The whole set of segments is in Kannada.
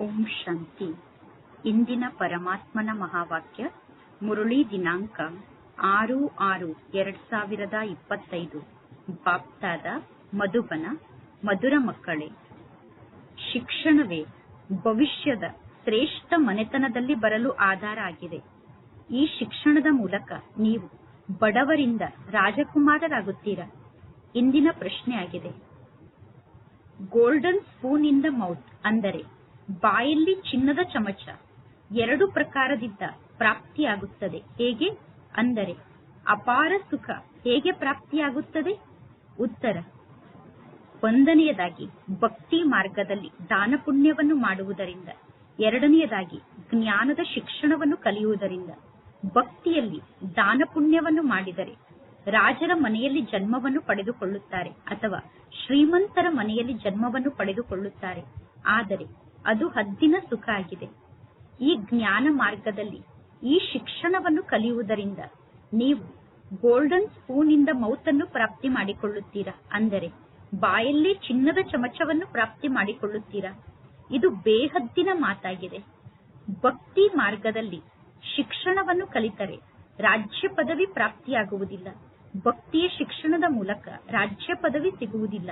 ಓಂ ಶಾಂತಿ. ಇಂದಿನ ಪರಮಾತ್ಮನ ಮಹಾವಾಕ್ಯ, ಮುರುಳಿ ದಿನಾಂಕ ಆರು ಆರು ಎರಡ್ ಸಾವಿರದ ಇಪ್ಪತ್ತೈದು. ಬಾಪ್ತಾದ ಮಧುಬನ, ಮಧುರ ಮಕ್ಕಳೇ, ಶಿಕ್ಷಣವೇ ಭವಿಷ್ಯದ ಶ್ರೇಷ್ಠ ಮನೆತನದಲ್ಲಿ ಬರಲು ಆಧಾರ ಆಗಿದೆ. ಈ ಶಿಕ್ಷಣದ ಮೂಲಕ ನೀವು ಬಡವರಿಂದ ರಾಜಕುಮಾರರಾಗುತ್ತೀರಾ? ಇಂದಿನ ಪ್ರಶ್ನೆ ಆಗಿದೆ ಗೋಲ್ಡನ್ ಸ್ಪೂನ್ ಇನ್ ಮೌತ್ ಅಂದರೆ ಬಾಯಲ್ಲಿ ಚಿನ್ನದ ಚಮಚ ಎರಡು ಪ್ರಕಾರದಿಂದ ಪ್ರಾಪ್ತಿಯಾಗುತ್ತದೆ. ಹೇಗೆ? ಅಂದರೆ, ಅಪಾರ ಸುಖ ಹೇಗೆ ಪ್ರಾಪ್ತಿಯಾಗುತ್ತದೆ? ಉತ್ತರ, ಒಂದನೆಯದಾಗಿ ಭಕ್ತಿ ಮಾರ್ಗದಲ್ಲಿ ದಾನ ಪುಣ್ಯವನ್ನು ಮಾಡುವುದರಿಂದ, ಎರಡನೆಯದಾಗಿ ಜ್ಞಾನದ ಶಿಕ್ಷಣವನ್ನು ಕಲಿಯುವುದರಿಂದ, ಭಕ್ತಿಯಲ್ಲಿ ದಾನ ಪುಣ್ಯವನ್ನು ಮಾಡಿದರೆ ರಾಜರ ಮನೆಯಲ್ಲಿ ಜನ್ಮವನ್ನು ಪಡೆದುಕೊಳ್ಳುತ್ತಾರೆ ಅಥವಾ ಶ್ರೀಮಂತರ ಮನೆಯಲ್ಲಿ ಜನ್ಮವನ್ನು ಪಡೆದುಕೊಳ್ಳುತ್ತಾರೆ. ಆದರೆ ಅದು ಹದ್ದಿನ ಸುಖ ಆಗಿದೆ. ಈ ಜ್ಞಾನ ಮಾರ್ಗದಲ್ಲಿ ಈ ಶಿಕ್ಷಣವನ್ನು ಕಲಿಯುವುದರಿಂದ ನೀವು ಗೋಲ್ಡನ್ ಸ್ಪೂನ್ ಇಂದ ಮೌತನ್ನು ಪ್ರಾಪ್ತಿ ಮಾಡಿಕೊಳ್ಳುತ್ತೀರಾ? ಅಂದರೆ ಬಾಯಲ್ಲಿ ಚಿನ್ನದ ಚಮಚವನ್ನು ಪ್ರಾಪ್ತಿ ಮಾಡಿಕೊಳ್ಳುತ್ತೀರಾ? ಇದು ಬೇಹದ್ದಿನ ಮಾತಾಗಿದೆ. ಭಕ್ತಿ ಮಾರ್ಗದಲ್ಲಿ ಶಿಕ್ಷಣವನ್ನು ಕಲಿತರೆ ರಾಜ್ಯ ಪದವಿ ಪ್ರಾಪ್ತಿಯಾಗುವುದಿಲ್ಲ. ಭಕ್ತಿಯ ಶಿಕ್ಷಣದ ಮೂಲಕ ರಾಜ್ಯ ಪದವಿ ಸಿಗುವುದಿಲ್ಲ.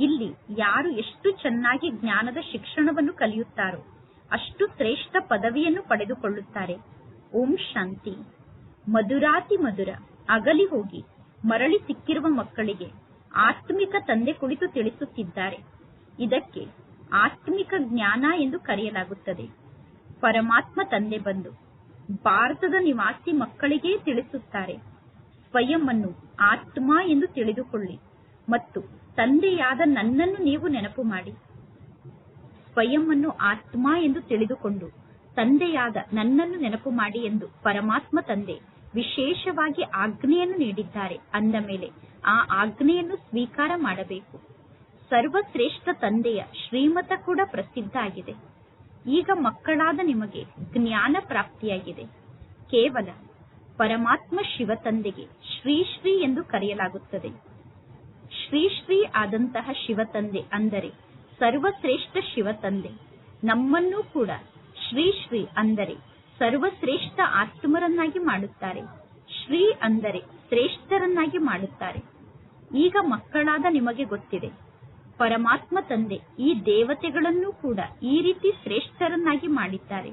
ಇಲ್ಲಿ ಯಾರು ಎಷ್ಟು ಚೆನ್ನಾಗಿ ಜ್ಞಾನದ ಶಿಕ್ಷಣವನ್ನು ಕಲಿಯುತ್ತಾರೋ ಅಷ್ಟು ಶ್ರೇಷ್ಠ ಪದವಿಯನ್ನು ಪಡೆದುಕೊಳ್ಳುತ್ತಾರೆ. ಓಂ ಶಾಂತಿ. ಮಧುರಾತಿ ಮಧುರ, ಅಗಲಿ ಹೋಗಿ, ಮರಳಿ ಸಿಕ್ಕಿರುವ ಮಕ್ಕಳಿಗೆ ಆತ್ಮಿಕ ತಂದೆ ಕುಳಿತು ತಿಳಿಸುತ್ತಿದ್ದಾರೆ. ಇದಕ್ಕೆ ಆತ್ಮಿಕ ಜ್ಞಾನ ಎಂದು ಕರೆಯಲಾಗುತ್ತದೆ. ಪರಮಾತ್ಮ ತಂದೆ ಬಂದು ಭಾರತದ ನಿವಾಸಿ ಮಕ್ಕಳಿಗೆ ತಿಳಿಸುತ್ತಾರೆ. ಸ್ವಯಂ ಅನ್ನು ಆತ್ಮ ಎಂದು ತಿಳಿದುಕೊಳ್ಳಿ ಮತ್ತು ತಂದೆಯಾದ ನನ್ನನ್ನು ನೀವು ನೆನಪು ಮಾಡಿ. ಸ್ವಯಂ ಅನ್ನು ಆತ್ಮ ಎಂದು ತಿಳಿದುಕೊಂಡು ತಂದೆಯಾದ ನನ್ನನ್ನು ನೆನಪು ಮಾಡಿ ಎಂದು ಪರಮಾತ್ಮ ತಂದೆ ವಿಶೇಷವಾಗಿ ಆಜ್ಞೆಯನ್ನು ನೀಡಿದ್ದಾರೆ. ಅಂದ ಮೇಲೆ ಆ ಆಜ್ಞೆಯನ್ನು ಸ್ವೀಕಾರ ಮಾಡಬೇಕು. ಸರ್ವಶ್ರೇಷ್ಠ ತಂದೆಯ ಶ್ರೀಮತ ಕೂಡ ಪ್ರಸಿದ್ಧ ಆಗಿದೆ. ಈಗ ಮಕ್ಕಳಾದ ನಿಮಗೆ ಜ್ಞಾನ ಪ್ರಾಪ್ತಿಯಾಗಿದೆ. ಕೇವಲ ಪರಮಾತ್ಮ ಶಿವ ತಂದೆಗೆ ಶ್ರೀ ಶ್ರೀ ಎಂದು ಕರೆಯಲಾಗುತ್ತದೆ. ಶ್ರೀ ಶ್ರೀ ಆದಂತಹ ಶಿವತಂದೆ ಅಂದರೆ ಸರ್ವಶ್ರೇಷ್ಠ ಶಿವತಂದೆ. ನಮ್ಮನ್ನು ಕೂಡ ಶ್ರೀ ಶ್ರೀ ಅಂದರೆ ಸರ್ವಶ್ರೇಷ್ಠ ಆತ್ಮರನ್ನಾಗಿ ಮಾಡುತ್ತಾರೆ. ಶ್ರೀ ಅಂದರೆ ಶ್ರೇಷ್ಠರನ್ನಾಗಿ ಮಾಡುತ್ತಾರೆ. ಈಗ ಮಕ್ಕಳಾದ ನಿಮಗೆ ಗೊತ್ತಿದೆ. ಪರಮಾತ್ಮ ತಂದೆ ಈ ದೇವತೆಗಳನ್ನು ಕೂಡ ಈ ರೀತಿ ಶ್ರೇಷ್ಠರನ್ನಾಗಿ ಮಾಡಿದ್ದಾರೆ.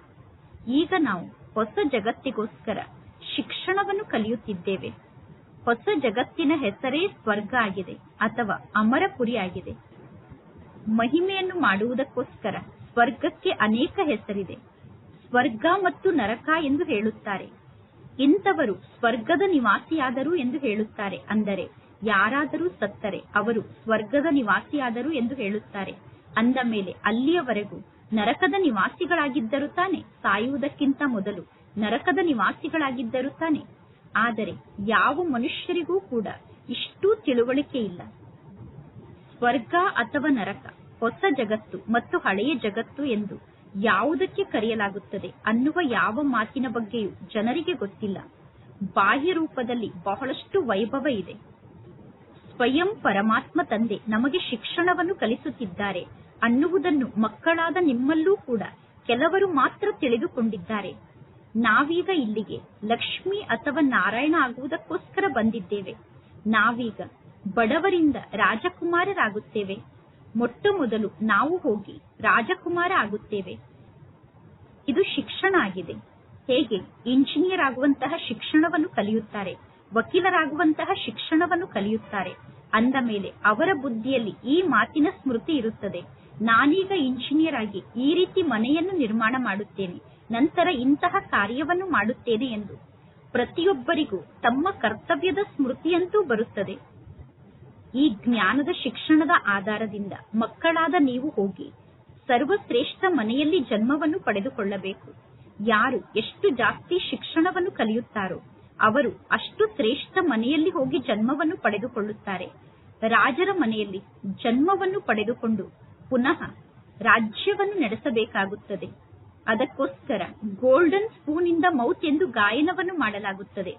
ಈಗ ನಾವು ಹೊಸ ಜಗತ್ತಿಗೋಸ್ಕರ ಶಿಕ್ಷಣವನ್ನು ಕಲಿಯುತ್ತಿದ್ದೇವೆ. ಹೊಸ ಜಗತ್ತಿನ ಹೆಸರೇ ಸ್ವರ್ಗ ಆಗಿದೆ ಅಥವಾ ಅಮರಪುರಿ ಆಗಿದೆ. ಮಹಿಮೆಯನ್ನು ಮಾಡುವುದಕ್ಕೋಸ್ಕರ ಸ್ವರ್ಗಕ್ಕೆ ಅನೇಕ ಹೆಸರಿದೆ. ಸ್ವರ್ಗ ಮತ್ತು ನರಕ ಎಂದು ಹೇಳುತ್ತಾರೆ. ಇಂಥವರು ಸ್ವರ್ಗದ ನಿವಾಸಿಯಾದರು ಎಂದು ಹೇಳುತ್ತಾರೆ. ಅಂದರೆ ಯಾರಾದರೂ ಸತ್ತರೆ ಅವರು ಸ್ವರ್ಗದ ನಿವಾಸಿಯಾದರು ಎಂದು ಹೇಳುತ್ತಾರೆ. ಅಂದ ಮೇಲೆ ಅಲ್ಲಿಯವರೆಗೂ ನರಕದ ನಿವಾಸಿಗಳಾಗಿದ್ದರು ತಾನೆ, ಸಾಯುವುದಕ್ಕಿಂತ ಮೊದಲು ನರಕದ ನಿವಾಸಿಗಳಾಗಿದ್ದರು ತಾನೆ ಆದರೆ ಯಾವ ಮನುಷ್ಯರಿಗೂ ಕೂಡ ಇಷ್ಟು ತಿಳುವಳಿಕೆ ಇಲ್ಲ. ಸ್ವರ್ಗ ಅಥವಾ ನರಕ, ಹೊಸ ಜಗತ್ತು ಮತ್ತು ಹಳೆಯ ಜಗತ್ತು ಎಂದು ಯಾವುದಕ್ಕೆ ಕರೆಯಲಾಗುತ್ತದೆ ಅನ್ನುವ ಯಾವ ಮಾತಿನ ಬಗ್ಗೆಯೂ ಜನರಿಗೆ ಗೊತ್ತಿಲ್ಲ. ಬಾಹ್ಯ ರೂಪದಲ್ಲಿ ಬಹಳಷ್ಟು ವೈಭವ ಇದೆ. ಸ್ವಯಂ ಪರಮಾತ್ಮ ತಂದೆ ನಮಗೆ ಶಿಕ್ಷಣವನ್ನು ಕಲಿಸುತ್ತಿದ್ದಾರೆ ಅನ್ನುವುದನ್ನು ಮಕ್ಕಳಾದ ನಿಮ್ಮಲ್ಲೂ ಕೂಡ ಕೆಲವರು ಮಾತ್ರ ತಿಳಿದುಕೊಂಡಿದ್ದಾರೆ. ನಾವೀಗ ಇಲ್ಲಿಗೆ ಲಕ್ಷ್ಮಿ ಅಥವಾ ನಾರಾಯಣ ಆಗುವುದಕ್ಕೋಸ್ಕರ ಬಂದಿದ್ದೇವೆ. ನಾವೀಗ ಬಡವರಿಂದ ರಾಜಕುಮಾರರಾಗುತ್ತೇವೆ. ಮೊಟ್ಟ ಮೊದಲು ನಾವು ಹೋಗಿ ರಾಜಕುಮಾರ ಆಗುತ್ತೇವೆ. ಇದು ಶಿಕ್ಷಣ ಆಗಿದೆ. ಹೇಗೆ? ಇಂಜಿನಿಯರ್ ಆಗುವಂತಹ ಶಿಕ್ಷಣವನ್ನು ಕಲಿಯುತ್ತಾರೆ. ವಕೀಲರಾಗುವಂತಹ ಶಿಕ್ಷಣವನ್ನು ಕಲಿಯುತ್ತಾರೆ. ಅಂದ ಮೇಲೆ ಅವರ ಬುದ್ಧಿಯಲ್ಲಿ ಈ ಮಾತಿನ ಸ್ಮೃತಿ ಇರುತ್ತದೆ. ನಾನೀಗ ಇಂಜಿನಿಯರ್ ಆಗಿ ಈ ರೀತಿ ಮನೆಯನ್ನು ನಿರ್ಮಾಣ ಮಾಡುತ್ತೇನೆ. ನಂತರ ಇಂತಹ ಕಾರ್ಯವನ್ನು ಮಾಡುತ್ತೇನೆ ಎಂದು. ಪ್ರತಿಯೊಬ್ಬರಿಗೂ ತಮ್ಮ ಕರ್ತವ್ಯದ ಸ್ಮೃತಿಯಂತೂ ಬರುತ್ತದೆ. ಈ ಜ್ಞಾನದ ಶಿಕ್ಷಣದ ಆಧಾರದಿಂದ ಮಕ್ಕಳಾದ ನೀವು ಹೋಗಿ ಸರ್ವಶ್ರೇಷ್ಠ ಮನೆಯಲ್ಲಿ ಜನ್ಮವನ್ನು ಪಡೆದುಕೊಳ್ಳಬೇಕು. ಯಾರು ಎಷ್ಟು ಜಾಸ್ತಿ ಶಿಕ್ಷಣವನ್ನು ಕಲಿಯುತ್ತಾರೋ ಅವರು ಅಷ್ಟು ಶ್ರೇಷ್ಠ ಮನೆಯಲ್ಲಿ ಹೋಗಿ ಜನ್ಮವನ್ನು ಪಡೆದುಕೊಳ್ಳುತ್ತಾರೆ. ರಾಜರ ಮನೆಯಲ್ಲಿ ಜನ್ಮವನ್ನು ಪಡೆದುಕೊಂಡು ಪುನಃ ರಾಜ್ಯವನ್ನು ನಡೆಸಬೇಕಾಗುತ್ತದೆ. ಅದಕ್ಕೋಸ್ಕರ ಗೋಲ್ಡನ್ ಸ್ಪೂನ್ ಇಂದ ಮೌತ್ ಎಂದು ಗಾಯನವನ್ನು ಮಾಡಲಾಗುತ್ತದೆ.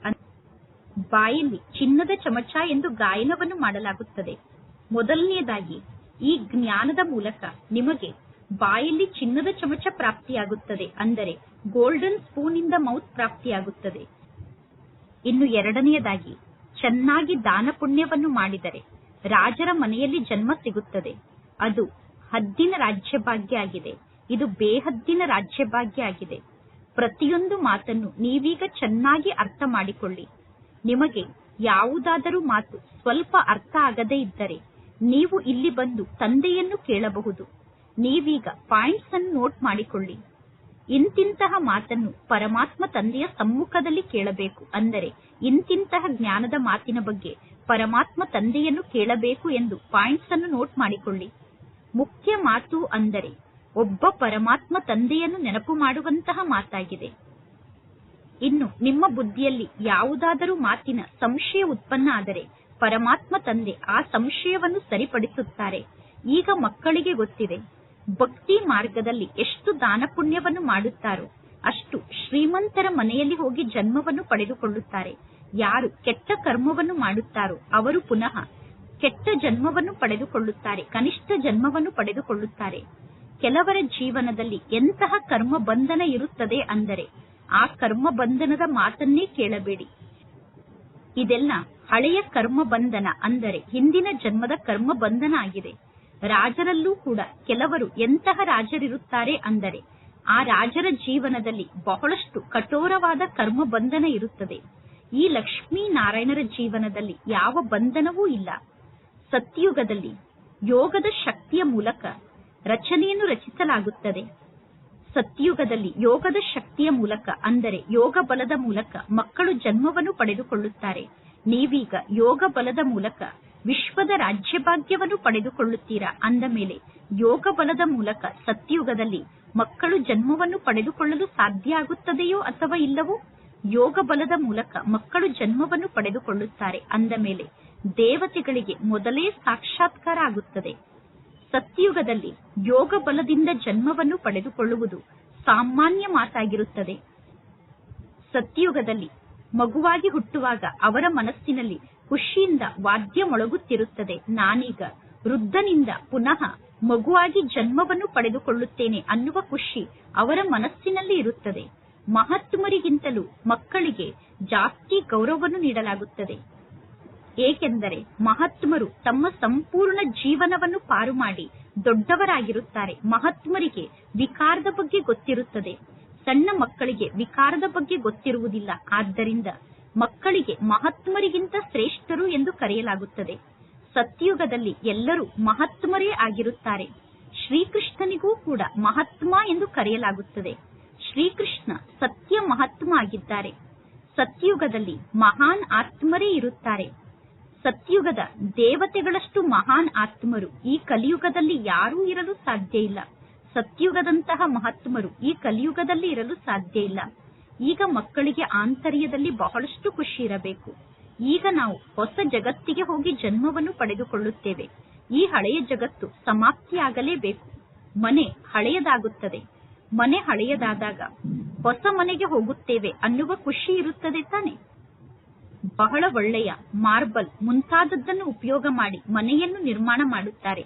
ಬಾಯಲ್ಲಿ ಚಿನ್ನದ ಚಮಚ ಎಂದು ಗಾಯನವನ್ನು ಮಾಡಲಾಗುತ್ತದೆ. ಮೊದಲನೆಯದಾಗಿ ಈ ಜ್ಞಾನದ ಮೂಲಕ ನಿಮಗೆ ಬಾಯಲ್ಲಿ ಚಿನ್ನದ ಚಮಚ ಪ್ರಾಪ್ತಿಯಾಗುತ್ತದೆ. ಅಂದರೆ ಗೋಲ್ಡನ್ ಸ್ಪೂನ್ ಇಂದ ಮೌತ್ ಪ್ರಾಪ್ತಿಯಾಗುತ್ತದೆ. ಇನ್ನು ಎರಡನೆಯದಾಗಿ ಚೆನ್ನಾಗಿ ದಾನ ಪುಣ್ಯವನ್ನು ಮಾಡಿದರೆ ರಾಜರ ಮನೆಯಲ್ಲಿ ಜನ್ಮ ಸಿಗುತ್ತದೆ. ಅದು ಹದ್ದಿನ ರಾಜ್ಯಭಾಗ್ಯ ಆಗಿದೆ. ಇದು ಬೇಹದ್ದಿನ ರಾಜ್ಯಭಾಗ್ಯ ಆಗಿದೆ. ಪ್ರತಿಯೊಂದು ಮಾತನ್ನು ನೀವೀಗ ಚೆನ್ನಾಗಿ ಅರ್ಥ ಮಾಡಿಕೊಳ್ಳಿ. ನಿಮಗೆ ಯಾವುದಾದರೂ ಮಾತು ಸ್ವಲ್ಪ ಅರ್ಥ ಆಗದೇ ಇದ್ದರೆ ನೀವು ಇಲ್ಲಿ ಬಂದು ತಂದೆಯನ್ನು ಕೇಳಬಹುದು. ನೀವೀಗ ಪಾಯಿಂಟ್ಸ್ ಅನ್ನು ನೋಟ್ ಮಾಡಿಕೊಳ್ಳಿ. ಇಂತಿಂತಹ ಮಾತನ್ನು ಪರಮಾತ್ಮ ತಂದೆಯ ಸಮ್ಮುಖದಲ್ಲಿ ಕೇಳಬೇಕು ಅಂದರೆ ಇಂತಿಂತಹ ಜ್ಞಾನದ ಮಾತಿನ ಬಗ್ಗೆ ಪರಮಾತ್ಮ ತಂದೆಯನ್ನು ಕೇಳಬೇಕು ಎಂದು ಪಾಯಿಂಟ್ಸ್ ಅನ್ನು ನೋಟ್ ಮಾಡಿಕೊಳ್ಳಿ. ಮುಖ್ಯ ಮಾತು ಅಂದರೆ ಒಬ್ಬ ಪರಮಾತ್ಮ ತಂದೆಯನ್ನು ನೆನಪು ಮಾಡುವಂತಹ ಮಾತಾಗಿದೆ. ಇನ್ನು ನಿಮ್ಮ ಬುದ್ಧಿಯಲ್ಲಿ ಯಾವುದಾದರೂ ಮಾತಿನ ಸಂಶಯ ಉತ್ಪನ್ನ ಆದರೆ ಪರಮಾತ್ಮ ತಂದೆ ಆ ಸಂಶಯವನ್ನು ಸರಿಪಡಿಸುತ್ತಾರೆ. ಈಗ ಮಕ್ಕಳಿಗೆ ಗೊತ್ತಿದೆ, ಭಕ್ತಿ ಮಾರ್ಗದಲ್ಲಿ ಎಷ್ಟು ದಾನ ಪುಣ್ಯವನ್ನು ಮಾಡುತ್ತಾರೋ ಅಷ್ಟು ಶ್ರೀಮಂತರ ಮನೆಯಲ್ಲಿ ಹೋಗಿ ಜನ್ಮವನ್ನು ಪಡೆದುಕೊಳ್ಳುತ್ತಾರೆ. ಯಾರು ಕೆಟ್ಟ ಕರ್ಮವನ್ನು ಮಾಡುತ್ತಾರೋ ಅವರು ಪುನಃ ಕೆಟ್ಟ ಜನ್ಮವನ್ನು ಪಡೆದುಕೊಳ್ಳುತ್ತಾರೆ, ಕನಿಷ್ಠ ಜನ್ಮವನ್ನು ಪಡೆದುಕೊಳ್ಳುತ್ತಾರೆ. ಕೆಲವರ ಜೀವನದಲ್ಲಿ ಎಂತಹ ಕರ್ಮ ಬಂಧನ ಇರುತ್ತದೆ ಅಂದರೆ ಆ ಕರ್ಮ ಬಂಧನದ ಮಾತನ್ನೇ ಕೇಳಬೇಡಿ. ಇದೆಲ್ಲ ಹಳೆಯ ಕರ್ಮ ಬಂಧನ ಅಂದರೆ ಹಿಂದಿನ ಜನ್ಮದ ಕರ್ಮ ಬಂಧನ ಆಗಿದೆ. ರಾಜರಲ್ಲೂ ಕೂಡ ಕೆಲವರು ಎಂತಹ ರಾಜರಿರುತ್ತಾರೆ ಅಂದರೆ ಆ ರಾಜರ ಜೀವನದಲ್ಲಿ ಬಹಳಷ್ಟು ಕಠೋರವಾದ ಕರ್ಮ ಬಂಧನ ಇರುತ್ತದೆ. ಈ ಲಕ್ಷ್ಮೀ ನಾರಾಯಣರ ಜೀವನದಲ್ಲಿ ಯಾವ ಬಂಧನವೂ ಇಲ್ಲ. ಸತ್ಯುಗದಲ್ಲಿ ಯೋಗದ ಶಕ್ತಿಯ ಮೂಲಕ ರಚನೆಯನ್ನು ರಚಿಸಲಾಗುತ್ತದೆ. ಸತ್ಯುಗದಲ್ಲಿ ಯೋಗದ ಶಕ್ತಿಯ ಮೂಲಕ, ಅಂದರೆ ಯೋಗ ಬಲದ ಮೂಲಕ ಮಕ್ಕಳು ಜನ್ಮವನ್ನು ಪಡೆದುಕೊಳ್ಳುತ್ತಾರೆ. ನೀವೀಗ ಯೋಗ ಬಲದ ಮೂಲಕ ವಿಶ್ವದ ರಾಜ್ಯಭಾಗ್ಯವನ್ನು ಪಡೆದುಕೊಳ್ಳುತ್ತೀರಾ? ಅಂದ ಮೇಲೆ, ಯೋಗ ಬಲದ ಮೂಲಕ ಸತ್ಯುಗದಲ್ಲಿ ಮಕ್ಕಳು ಜನ್ಮವನ್ನು ಪಡೆದುಕೊಳ್ಳಲು ಸಾಧ್ಯ ಆಗುತ್ತದೆಯೋ ಅಥವಾ ಇಲ್ಲವೋ? ಯೋಗ ಬಲದ ಮೂಲಕ ಮಕ್ಕಳು ಜನ್ಮವನ್ನು ಪಡೆದುಕೊಳ್ಳುತ್ತಾರೆ. ಅಂದ ಮೇಲೆ, ದೇವತೆಗಳಿಗೆ ಮೊದಲೇ ಸಾಕ್ಷಾತ್ಕಾರ ಆಗುತ್ತದೆ. ಸತ್ಯುಗದಲ್ಲಿ ಯೋಗ ಬಲದಿಂದ ಜನ್ಮವನ್ನು ಪಡೆದುಕೊಳ್ಳುವುದು ಸಾಮಾನ್ಯ ಮಾತಾಗಿರುತ್ತದೆ. ಸತ್ಯುಗದಲ್ಲಿ ಮಗುವಾಗಿ ಹುಟ್ಟುವಾಗ ಅವರ ಮನಸ್ಸಿನಲ್ಲಿ ಖುಷಿಯಿಂದ ವಾದ್ಯ ಮೊಳಗುತ್ತಿರುತ್ತದೆ. ನಾನೀಗ ವೃದ್ಧನಿಂದ ಪುನಃ ಮಗುವಾಗಿ ಜನ್ಮವನ್ನು ಪಡೆದುಕೊಳ್ಳುತ್ತೇನೆ ಅನ್ನುವ ಖುಷಿ ಅವರ ಮನಸ್ಸಿನಲ್ಲಿ ಇರುತ್ತದೆ. ಮಹಾತ್ಮರಿಗಿಂತಲೂ ಮಕ್ಕಳಿಗೆ ಜಾಸ್ತಿ ಗೌರವವನ್ನು ನೀಡಲಾಗುತ್ತದೆ. ಏಕೆಂದರೆ ಮಹಾತ್ಮರು ತಮ್ಮ ಸಂಪೂರ್ಣ ಜೀವನವನ್ನು ಪಾರು ಮಾಡಿ ದೊಡ್ಡವರಾಗಿರುತ್ತಾರೆ. ಮಹಾತ್ಮರಿಗೆ ವಿಕಾರದ ಬಗ್ಗೆ ಗೊತ್ತಿರುತ್ತದೆ. ಸಣ್ಣ ಮಕ್ಕಳಿಗೆ ವಿಕಾರದ ಬಗ್ಗೆ ಗೊತ್ತಿರುವುದಿಲ್ಲ. ಆದ್ದರಿಂದ ಮಕ್ಕಳಿಗೆ ಮಹಾತ್ಮರಿಗಿಂತ ಶ್ರೇಷ್ಠರು ಎಂದು ಕರೆಯಲಾಗುತ್ತದೆ. ಸತ್ಯುಗದಲ್ಲಿ ಎಲ್ಲರೂ ಮಹಾತ್ಮರೇ ಆಗಿರುತ್ತಾರೆ. ಶ್ರೀಕೃಷ್ಣನಿಗೂ ಕೂಡ ಮಹಾತ್ಮ ಎಂದು ಕರೆಯಲಾಗುತ್ತದೆ. ಶ್ರೀಕೃಷ್ಣ ಸತ್ಯ ಮಹಾತ್ಮ ಆಗಿದ್ದಾರೆ. ಸತ್ಯುಗದಲ್ಲಿ ಮಹಾನ್ ಆತ್ಮರೇ ಇರುತ್ತಾರೆ. ಸತ್ಯುಗದ ದೇವತೆಗಳಷ್ಟು ಮಹಾನ್ ಆತ್ಮರು. ಈ ಕಲಿಯುಗದಲ್ಲಿ ಯಾರೂ ಇರಲು ಸಾಧ್ಯ ಇಲ್ಲ. ಸತ್ಯುಗದಂತಹ ಮಹಾತ್ಮರು ಈ ಕಲಿಯುಗದಲ್ಲಿ ಇರಲು ಸಾಧ್ಯ ಇಲ್ಲ. ಈಗ ಮಕ್ಕಳಿಗೆ ಆಂತರ್ಯದಲ್ಲಿ ಬಹಳಷ್ಟು ಖುಷಿ ಇರಬೇಕು. ಈಗ ನಾವು ಹೊಸ ಜಗತ್ತಿಗೆ ಹೋಗಿ ಜನ್ಮವನ್ನು ಪಡೆದುಕೊಳ್ಳುತ್ತೇವೆ. ಈ ಹಳೆಯ ಜಗತ್ತು ಸಮಾಪ್ತಿಯಾಗಲೇಬೇಕು. ಮನೆ ಹಳೆಯದಾಗುತ್ತದೆ. ಮನೆ ಹಳೆಯದಾದಾಗ ಹೊಸ ಮನೆಗೆ ಹೋಗುತ್ತೇವೆ ಅನ್ನುವ ಖುಷಿ ಇರುತ್ತದೆ ತಾನೆ? ಬಹಳ ಒಳ್ಳೆಯ ಮಾರ್ಬಲ್ ಮುಂತಾದದ್ದನ್ನು ಉಪಯೋಗ ಮಾಡಿ ಮನೆಯನ್ನು ನಿರ್ಮಾಣ ಮಾಡುತ್ತಾರೆ.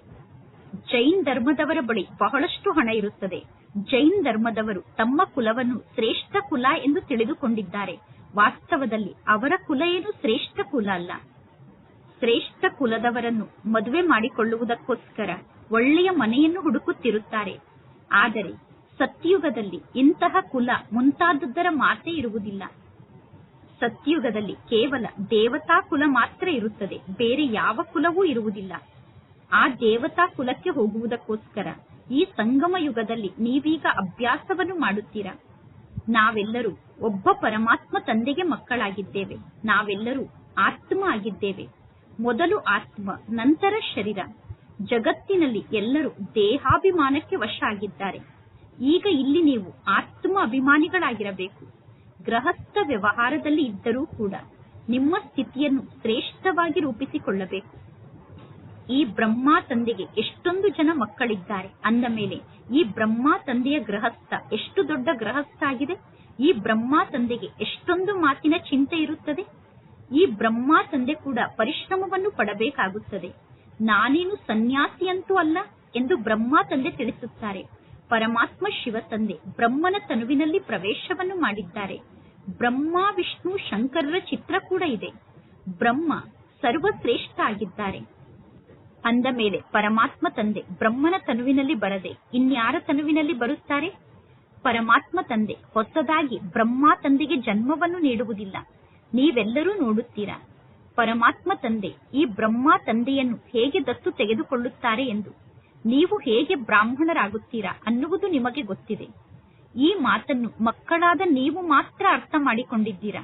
ಜೈನ್ ಧರ್ಮದವರ ಬಳಿ ಬಹಳಷ್ಟು ಹಣ ಇರುತ್ತದೆ. ಜೈನ್ ಧರ್ಮದವರು ತಮ್ಮ ಕುಲವನ್ನು ಶ್ರೇಷ್ಠ ಕುಲ ಎಂದು ತಿಳಿದುಕೊಂಡಿದ್ದಾರೆ. ವಾಸ್ತವದಲ್ಲಿ ಅವರ ಕುಲ ಏನು ಶ್ರೇಷ್ಠ ಕುಲ ಅಲ್ಲ. ಶ್ರೇಷ್ಠ ಕುಲದವರನ್ನು ಮದುವೆ ಮಾಡಿಕೊಳ್ಳುವುದಕ್ಕೋಸ್ಕರ ಒಳ್ಳೆಯ ಮನೆಯನ್ನು ಹುಡುಕುತ್ತಿರುತ್ತಾರೆ. ಆದರೆ ಸತ್ಯುಗದಲ್ಲಿ ಇಂತಹ ಕುಲ ಮುಂತಾದದ್ದರ ಮಾತೇ ಇರುವುದಿಲ್ಲ. ಸತ್ಯುಗದಲ್ಲಿ ಕೇವಲ ದೇವತಾ ಕುಲ ಮಾತ್ರ ಇರುತ್ತದೆ, ಬೇರೆ ಯಾವ ಕುಲವೂ ಇರುವುದಿಲ್ಲ. ಆ ದೇವತಾ ಕುಲಕ್ಕೆ ಹೋಗುವುದಕ್ಕೋಸ್ಕರ ಈ ಸಂಗಮ ಯುಗದಲ್ಲಿ ನೀವೀಗ ಅಭ್ಯಾಸವನ್ನು ಮಾಡುತ್ತೀರಾ? ನಾವೆಲ್ಲರೂ ಒಬ್ಬ ಪರಮಾತ್ಮ ತಂದೆಗೆ ಮಕ್ಕಳಾಗಿದ್ದೇವೆ, ನಾವೆಲ್ಲರೂ ಆತ್ಮ ಆಗಿದ್ದೇವೆ. ಮೊದಲು ಆತ್ಮ, ನಂತರ ಶರೀರ. ಜಗತ್ತಿನಲ್ಲಿ ಎಲ್ಲರೂ ದೇಹಾಭಿಮಾನಕ್ಕೆ ವಶ ಆಗಿದ್ದಾರೆ. ಈಗ ಇಲ್ಲಿ ನೀವು ಆತ್ಮ ಅಭಿಮಾನಿಗಳಾಗಿರಬೇಕು. ಗೃಹಸ್ಥ ವ್ಯವಹಾರದಲ್ಲಿ ಇದ್ದರೂ ಕೂಡ ನಿಮ್ಮ ಸ್ಥಿತಿಯನ್ನು ಶ್ರೇಷ್ಠವಾಗಿ ರೂಪಿಸಿಕೊಳ್ಳಬೇಕು. ಈ ಬ್ರಹ್ಮ ತಂದೆಗೆ ಎಷ್ಟೊಂದು ಜನ ಮಕ್ಕಳಿದ್ದಾರೆ. ಅಂದ ಮೇಲೆ, ಈ ಬ್ರಹ್ಮ ತಂದೆಯ ಗ್ರಹಸ್ಥ ಎಷ್ಟು ದೊಡ್ಡ ಗೃಹಸ್ಥ ಆಗಿದೆ? ಈ ಬ್ರಹ್ಮ ತಂದೆಗೆ ಎಷ್ಟೊಂದು ಮಾತಿನ ಚಿಂತೆ ಇರುತ್ತದೆ? ಈ ಬ್ರಹ್ಮ ತಂದೆ ಕೂಡ ಪರಿಶ್ರಮವನ್ನು ಪಡಬೇಕಾಗುತ್ತದೆ. ನಾನೇನು ಸನ್ಯಾಸಿಯಂತೂ ಅಲ್ಲ ಎಂದು ಬ್ರಹ್ಮ ತಂದೆ ತಿಳಿಸುತ್ತಾರೆ. ಪರಮಾತ್ಮ ಶಿವ ತಂದೆ. ಬ್ರಹ್ಮನ ತನುವಿನಲ್ಲಿ ಪ್ರವೇಶವನ್ನು ಮಾಡಿದ್ದಾರೆ. ಬ್ರಹ್ಮ, ವಿಷ್ಣು, ಶಂಕರರ ಚಿತ್ರ ಕೂಡ ಇದೆ. ಬ್ರಹ್ಮ ಸರ್ವಶ್ರೇಷ್ಠ ಆಗಿದ್ದಾರೆ. ಅಂದ ಮೇಲೆ ಪರಮಾತ್ಮ ತಂದೆ ಬ್ರಹ್ಮನ ತನುವಿನಲ್ಲಿ ಬರದೆ ಇನ್ಯಾರ ತನುವಿನಲ್ಲಿ ಬರುತ್ತಾರೆ? ಪರಮಾತ್ಮ ತಂದೆ ಹೊಸದಾಗಿ ಬ್ರಹ್ಮ ತಂದೆಗೆ ಜನ್ಮವನ್ನು ನೀಡುವುದಿಲ್ಲ. ನೀವೆಲ್ಲರೂ ನೋಡುತ್ತೀರಾ? ಪರಮಾತ್ಮ ತಂದೆ ಈ ಬ್ರಹ್ಮ ತಂದೆಯನ್ನು ಹೇಗೆ ದತ್ತು ತೆಗೆದುಕೊಳ್ಳುತ್ತಾರೆ ಎಂದು? ನೀವು ಹೇಗೆ ಬ್ರಾಹ್ಮಣರಾಗುತ್ತೀರಾ ಅನ್ನುವುದು ನಿಮಗೆ ಗೊತ್ತಿದೆ. ಈ ಮಾತನ್ನು ಮಕ್ಕಳಾದ ನೀವು ಮಾತ್ರ ಅರ್ಥ ಮಾಡಿಕೊಂಡಿದ್ದೀರಾ.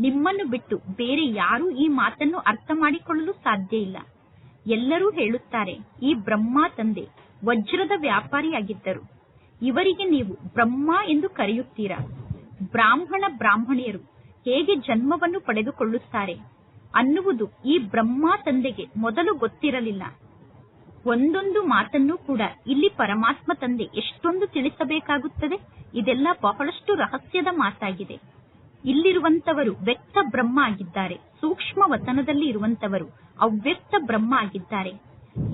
ನಿಮ್ಮನ್ನು ಬಿಟ್ಟು ಬೇರೆ ಯಾರೂ ಈ ಮಾತನ್ನು ಅರ್ಥ ಮಾಡಿಕೊಳ್ಳಲು ಸಾಧ್ಯ ಇಲ್ಲ. ಎಲ್ಲರೂ ಹೇಳುತ್ತಾರೆ, ಈ ಬ್ರಹ್ಮ ತಂದೆ ವಜ್ರದ ವ್ಯಾಪಾರಿಯಾಗಿದ್ದರು. ಇವರಿಗೆ ನೀವು ಬ್ರಹ್ಮ ಎಂದು ಕರೆಯುತ್ತೀರಾ. ಬ್ರಾಹ್ಮಣ ಬ್ರಾಹ್ಮಣಿಯರು ಹೇಗೆ ಜನ್ಮವನ್ನು ಪಡೆದುಕೊಳ್ಳುತ್ತಾರೆ ಅನ್ನುವುದು ಈ ಬ್ರಹ್ಮ ತಂದೆಗೆ ಮೊದಲು ಗೊತ್ತಿರಲಿಲ್ಲ. ಒಂದೊಂದು ಮಾತನ್ನು ಕೂಡ ಇಲ್ಲಿ ಪರಮಾತ್ಮ ತಂದೆ ಎಷ್ಟೊಂದು ತಿಳಿಸಬೇಕಾಗುತ್ತದೆ? ಇದೆಲ್ಲ ಬಹಳಷ್ಟು ರಹಸ್ಯದ ಮಾತಾಗಿದೆ. ಇಲ್ಲಿರುವಂತವರು ವ್ಯಕ್ತ ಬ್ರಹ್ಮ ಆಗಿದ್ದಾರೆ. ಸೂಕ್ಷ್ಮ ವತನದಲ್ಲಿ ಇರುವಂತವರು ಅವ್ಯಕ್ತ ಬ್ರಹ್ಮ ಆಗಿದ್ದಾರೆ.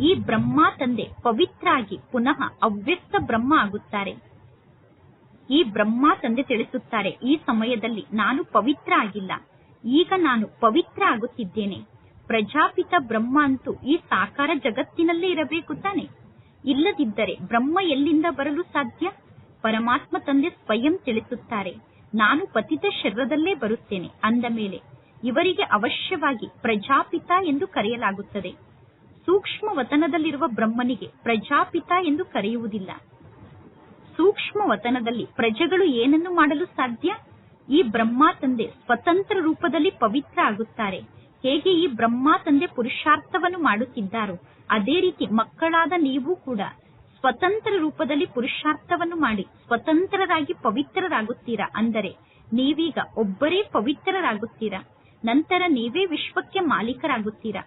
ಈ ಬ್ರಹ್ಮ ತಂದೆ ಪವಿತ್ರ ಆಗಿ ಪುನಃ ಅವ್ಯಕ್ತ ಬ್ರಹ್ಮ ಆಗುತ್ತಾರೆ. ಈ ಬ್ರಹ್ಮ ತಂದೆ ತಿಳಿಸುತ್ತಾರೆ, ಈ ಸಮಯದಲ್ಲಿ ನಾನು ಪವಿತ್ರ ಆಗಿಲ್ಲ. ಈಗ ನಾನು ಪವಿತ್ರ ಆಗುತ್ತಿದ್ದೇನೆ. ಪ್ರಜಾಪಿತ ಬ್ರಹ್ಮ ಅಂತೂ ಈ ಸಾಕಾರ ಜಗತ್ತಿನಲ್ಲೇ ಇರಬೇಕು ತಾನೆ. ಇಲ್ಲದಿದ್ದರೆ ಬ್ರಹ್ಮ ಎಲ್ಲಿಂದ ಬರಲು ಸಾಧ್ಯ? ಪರಮಾತ್ಮ ತಂದೆ ಸ್ವಯಂ ತಿಳಿಸುತ್ತಾರೆ. ನಾನು ಪತಿತ ಶರೀರದಲ್ಲೇ ಬರುತ್ತೇನೆ. ಅಂದ ಮೇಲೆ, ಇವರಿಗೆ ಅವಶ್ಯವಾಗಿ ಪ್ರಜಾಪಿತ ಎಂದು ಕರೆಯಲಾಗುತ್ತದೆ. ಸೂಕ್ಷ್ಮ ವತನದಲ್ಲಿರುವ ಬ್ರಹ್ಮನಿಗೆ ಪ್ರಜಾಪಿತ ಎಂದು ಕರೆಯುವುದಿಲ್ಲ. ಸೂಕ್ಷ್ಮ ವತನದಲ್ಲಿ ಪ್ರಜೆಗಳು ಏನನ್ನು ಮಾಡಲು ಸಾಧ್ಯ? ಈ ಬ್ರಹ್ಮ ತಂದೆ ಸ್ವತಂತ್ರ ರೂಪದಲ್ಲಿ ಪವಿತ್ರ ಆಗುತ್ತಾರೆ. ಹೇಗೆ ಈ ಬ್ರಹ್ಮ ತಂದೆ ಪುರುಷಾರ್ಥವನ್ನು ಮಾಡುತ್ತಿದ್ದಾರೋ, ಅದೇ ರೀತಿ ಮಕ್ಕಳಾದ ನೀವು ಕೂಡ ಸ್ವತಂತ್ರ ರೂಪದಲ್ಲಿ ಪುರುಷಾರ್ಥವನ್ನು ಮಾಡಿ, ಸ್ವತಂತ್ರರಾಗಿ ಪವಿತ್ರರಾಗುತ್ತೀರಾ? ಅಂದರೆ ನೀವೀಗ ಒಬ್ಬರೇ ಪವಿತ್ರರಾಗುತ್ತೀರಾ? ನಂತರ ನೀವೇ ವಿಶ್ವಕ್ಕೆ ಮಾಲೀಕರಾಗುತ್ತೀರಾ?